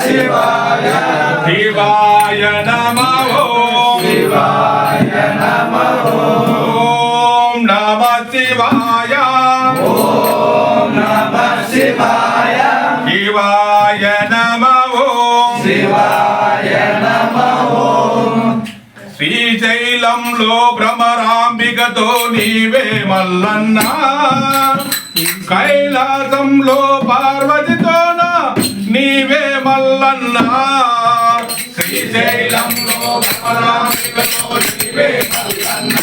శివాయ శివాయ నమో శివాయ నమో ఓం నమ శివాయ ఓం నమ శివాయ శివాయ నమో శివాయ నమో శ్రీశైలంలో భ్రమరాంబికతో నీవే మల్లన్న. కైలాసంలో పార్వతితోన నీ మల్లన్న శ్రీశైలంలో భ్రమరాంబికతో నీవే మల్లన్న.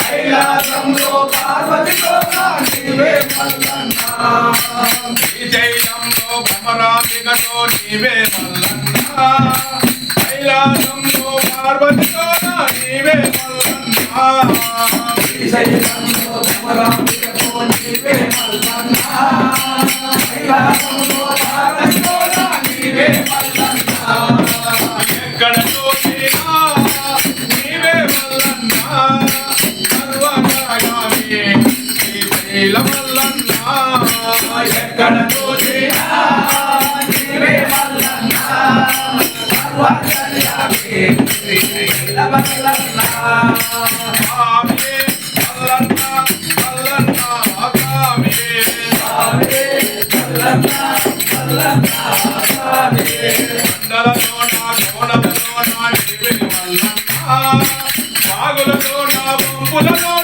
కైలాసంలో పార్వతితో నీవే శ్రీశైలంలో భ్రమరాంబికతో నీవే మల్లన్న. కైలాసంలో పార్వతితో నీవే మల్లన్న. శ్రీశైలంలో భ్రమరాంబికతో నీవే మల్లన్న. శ్రీశైల మల్లన్న ఎక్కడ చూసినా నీవే మల్లన్న మల్లన్న మల్లన్న మల్లన్న మల్లన్న మల్లన్న నీవే మల్లన్న బొంపులలోన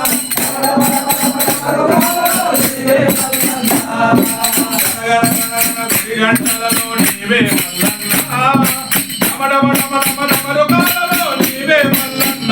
నీవే మల్లన్న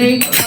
eight.